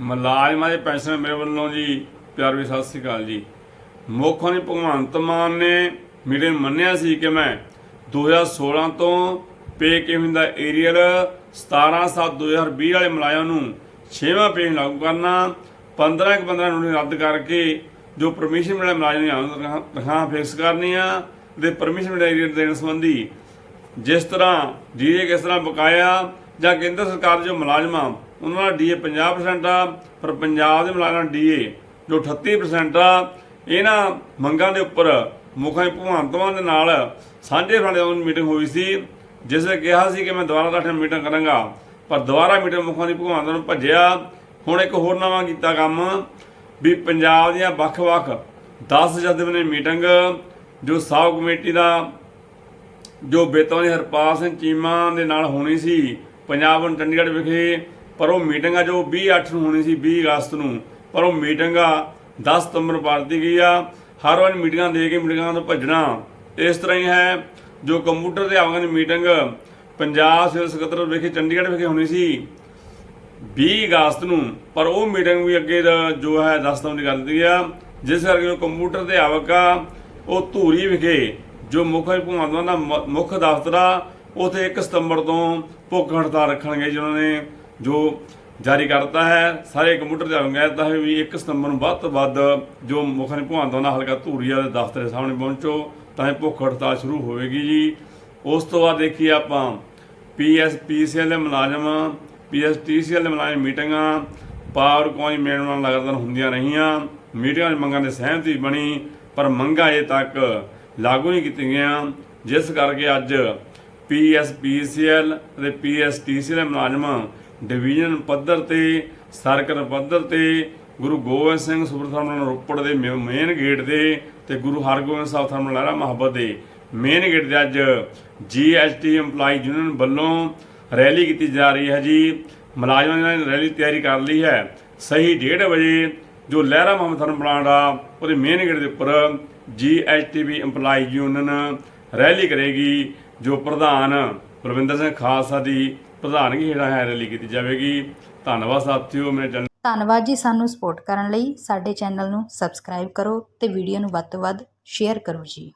ਮੁਲਾਜ਼ਮਾਂ ਦੇ ਪੈਨਸ਼ਨ ਮੇਰੇ ਵੱਲੋਂ ਜੀ, ਪਿਆਰ ਵੀ ਸਤਿ ਸ੍ਰੀ ਅਕਾਲ ਜੀ। ਮੁੱਖ ਮੰਤਰੀ ਭਗਵੰਤ ਮਾਨ ਨੇ ਮੀਡੀਆ ਮੰਨਿਆ ਸੀ ਕਿ ਮੈਂ 2016 ਤੋਂ ਪੇ ਕਿਵੇਂ ਦਾ ਏਰੀਅਲ 17 7 2020 ਵਾਲੇ ਮੁਲਾਜ਼ਮਾਂ ਨੂੰ 6ਵਾਂ ਪੇ ਲਾਗੂ ਕਰਨਾ 15 ਇੱਕ 15 ਨੂੰ ਰੱਦ ਕਰਕੇ ਜੋ ਪਰਮਿਸ਼ਨ ਮਿਲਿਆ ਮੁਲਾਜ਼ਮ ਦੀਆਂ ਤਨਖਾਹ ਤਨਖਾਹਾਂ ਫਿਕਸ ਕਰਨੀਆਂ ਤੇ ਪਰਮਿਸ਼ਨ ਮਿਲਿਆ ਏਰੀਅਲ ਦੇਣ ਸੰਬੰਧੀ। ਜਿਸ ਤਰ੍ਹਾਂ ਡੀਏ ਕਿਸ ਤਰ੍ਹਾਂ ਬਕਾਇਆ ਜਾਂ ਕੇਂਦਰ ਸਰਕਾਰ ਜੋ ਮੁਲਾਜ਼ਮਾਂ ਉਹਨਾਂ ਦਾ ਡੀਏ 50% ਆ, ਪਰ ਪੰਜਾਬ ਦੇ ਮੁਲਾਜ਼ਮਾਂ ਦਾ ਡੀਏ ਜੋ 38% ਆ, ਇਹਨਾਂ ਮੰਗਾਂ ਦੇ ਉੱਪਰ ਮੁਖਾਂ ਭਗਵੰਤ ਮਾਨ ਦੇ ਨਾਲ ਸਾਂਝੇ ਫਾੜੇ ਦੀ ਮੀਟਿੰਗ ਹੋਈ ਸੀ, ਜਿਸ ਨੇ ਕਿਹਾ ਸੀ ਕਿ ਮੈਂ ਦੁਬਾਰਾ ਤੁਹਾਡੇ ਨਾਲ ਮੀਟਿੰਗ ਕਰਾਂਗਾ, ਪਰ ਦੁਬਾਰਾ ਮੀਟਿੰਗ ਮੁਖਾਂ ਦੀ ਭਗਵੰਤ ਨੂੰ ਭੱਜਿਆ। ਹੁਣ ਇੱਕ ਹੋਰ ਨਵਾਂ ਕੀਤਾ ਕੰਮ, ਵੀ ਪੰਜਾਬ ਦੀਆਂ ਵੱਖ-ਵੱਖ 10 ਜਥੇਬੰਦੀਆਂ ਦੀ ਮੀਟਿੰਗ, ਜੋ ਸਾਬ ਕਮੇਟੀ ਦਾ, ਜੋ ਬੇਤੌਨੀ ਹਰਪਾਲ ਸਿੰਘ ਚੀਮਾ ਦੇ ਨਾਲ ਹੋਣੀ ਸੀ, ਪੰਜਾਬ ਨੂੰ ਚੰਡੀਗੜ੍ਹ ਵਿਖੇ ਪਰ ਉਹ ਮੀਟਿੰਗ ਆ ਜੋ 20 8 ਨੂੰ ਹੋਣੀ ਸੀ 20 ਅਗਸਤ ਨੂੰ। ਪਰ ਉਹ ਮੀਟਿੰਗ ਆ 10 ਸਤੰਬਰ ਨੂੰ ਪਾਰਟੀ ਗਈ ਆ। ਹਰ ਵਾਰ ਮੀਟਿੰਗਾਂ ਦੇ ਕੇ ਮੀਟਿੰਗਾਂ ਤੋਂ ਭੱਜਣਾ। ਇਸ ਤਰ੍ਹਾਂ ਹੀ ਹੈ, ਜੋ ਕੰਪਿਊਟਰ ਦੇ ਆਵਾਂ ਦੀ ਮੀਟਿੰਗ, ਪੰਜਾਬ ਸਿਵਲ ਸਕੱਤਰ ਵਿਖੇ, ਚੰਡੀਗੜ੍ਹ ਵਿਖੇ ਹੋਣੀ ਸੀ 20 ਅਗਸਤ ਨੂੰ। ਪਰ ਉਹ ਮੀਟਿੰਗ ਵੀ ਅੱਗੇ ਦਾ ਜੋ ਹੈ 10 ਸਤੰਬਰ ਦੀ ਕਰ ਦਿੱਤੀ ਆ। ਜਿਸ ਕਰਕੇ ਉਹ ਕੰਪਿਊਟਰ ਦੇ ਆਵਕ ਆ, ਉਹ ਧੂਰੀ ਵਿਖੇ, ਜੋ ਮੁੱਖ ਭਗਵੰਤ ਮਾਨ ਦਾ ਮੁੱਖ ਦਫ਼ਤਰ ਆ, ਉਥੇ 1 ਸਤੰਬਰ ਤੋਂ ਭੁੱਖ ਹੜਤਾਲ ਰੱਖਣਗੇ ਜਿਨ੍ਹਾਂ ਨੇ। ਜੋ ਜਾਰੀ ਕਰਤਾ ਹੈ, ਸਾਰੇ ਕੰਪਿਊਟਰ ਦੇ ਆਵਕ ਦਿੱਤਾ ਹੈ ਵੀ 1 ਸਤੰਬਰ ਨੂੰ ਵੱਧ ਤੋਂ ਵੱਧ ਜੋ ਮੁੱਖ ਭਗਵੰਤ ਮਾਨ ਦਾ ਹਲਕਾ ਧੂਰੀਆ ਦੇ ਦਫ਼ਤਰ ਦੇ ਸਾਹਮਣੇ ਪਹੁੰਚੋ, ਤਾਂ ਇਹ ਭੁੱਖ ਹੜਤਾਲ ਸ਼ੁਰੂ ਹੋਵੇਗੀ ਜੀ। ਉਸ ਤੋਂ ਬਾਅਦ ਦੇਖੀਏ ਆਪਾਂ ਪੀਐਸਪੀਸੀਐਲ ਦੇ ਮੁਲਾਜ਼ਮ ਪੀਐਸਟੀਸੀਐਲ ਦੇ ਮੁਲਾਜ਼ਮ ਮੀਟਿੰਗਾਂ, ਪਾਵਰ ਕੋਈ ਮੇਨ ਨਾਲ ਲਗਾਤਾਰ ਹੁੰਦੀਆਂ ਰਹੀਆਂ। ਮੀਟਿੰਗਾਂ 'ਚ ਮੰਗਾਂ ਦੇ ਸਹਿਮਤੀ ਬਣੀ, ਪਰ ਮੰਗਾਂ ਅਜੇ ਤੱਕ ਲਾਗੂ ਨਹੀਂ ਕੀਤੀਆਂ ਗਈਆਂ। ਜਿਸ ਕਰਕੇ ਅੱਜ ਪੀਐਸਪੀਸੀਐਲ ਅਤੇ ਪੀਐਸਟੀਸੀਐਲ ਦੇ ਮੁਲਾਜ਼ਮ ਡਿਵੀਜ਼ਨ ਪੱਧਰ ਤੇ, ਸਰਕਲ ਪੱਧਰ ਤੇ, ਗੁਰੂ ਗੋਬਿੰਦ ਸਿੰਘ ਸੁਪਰ ਰੋਪੜ ਦੇ ਮੇਨ ਗੇਟ ਦੇ ਤੇ ਗੁਰੂ ਹਰਗੋਬਿੰਦ ਸਾਹਿਬ ਥਰਮਲ ਲਹਿਰਾ ਮੁਹੱਬਤ ਦੇ ਮੇਨ ਗੇਟ ਦੇ ਅੱਜ ਜੀਐਸਟੀ EMPLOYE ਯੂਨੀਅਨ ਵੱਲੋਂ ਰੈਲੀ ਕੀਤੀ ਜਾ ਰਹੀ ਹੈ ਜੀ। ਮੁਲਾਜ਼ਮਾਂ ਨੇ ਰੈਲੀ ਤਿਆਰੀ ਕਰ ਲਈ ਹੈ। ਸਹੀ 1:30 ਵਜੇ ਜੋ ਲਹਿਰਾ ਮੁਹੰਮਦ ਥਰਮਲ ਪਲਾਂਟ ਆ, ਉਹਦੇ ਮੇਨ ਗੇਟ ਦੇ ਉੱਪਰ ਜੀਐਸਟੀਬੀ EMPLOYE ਯੂਨੀਅਨ ਰੈਲੀ ਕਰੇਗੀ, ਜੋ ਪ੍ਰਧਾਨ ਪ੍ਰਵਿੰਦਰ ਸਿੰਘ ਖਾਲਸਾ ਦੀ ਪ੍ਰਧਾਨਗੀ ਜਿਹੜਾ ਹੈ ਰੈਲੀ ਕੀਤੀ ਜਾਵੇਗੀ? ਧੰਨਵਾਦ ਸਾਥੀਓ, ਮੇਰੇ ਚੈਨਲ ਧੰਨਵਾਦ ਜੀ ਸਾਨੂੰ ਸਪੋਰਟ ਕਰਨ ਲਈ। ਸਾਡੇ ਚੈਨਲ ਨੂੰ ਸਬਸਕ੍ਰਾਈਬ ਕਰੋ ਤੇ ਵੀਡੀਓ ਨੂੰ ਵੱਧ ਤੋਂ ਵੱਧ ਸ਼ੇਅਰ ਕਰੋ ਜੀ।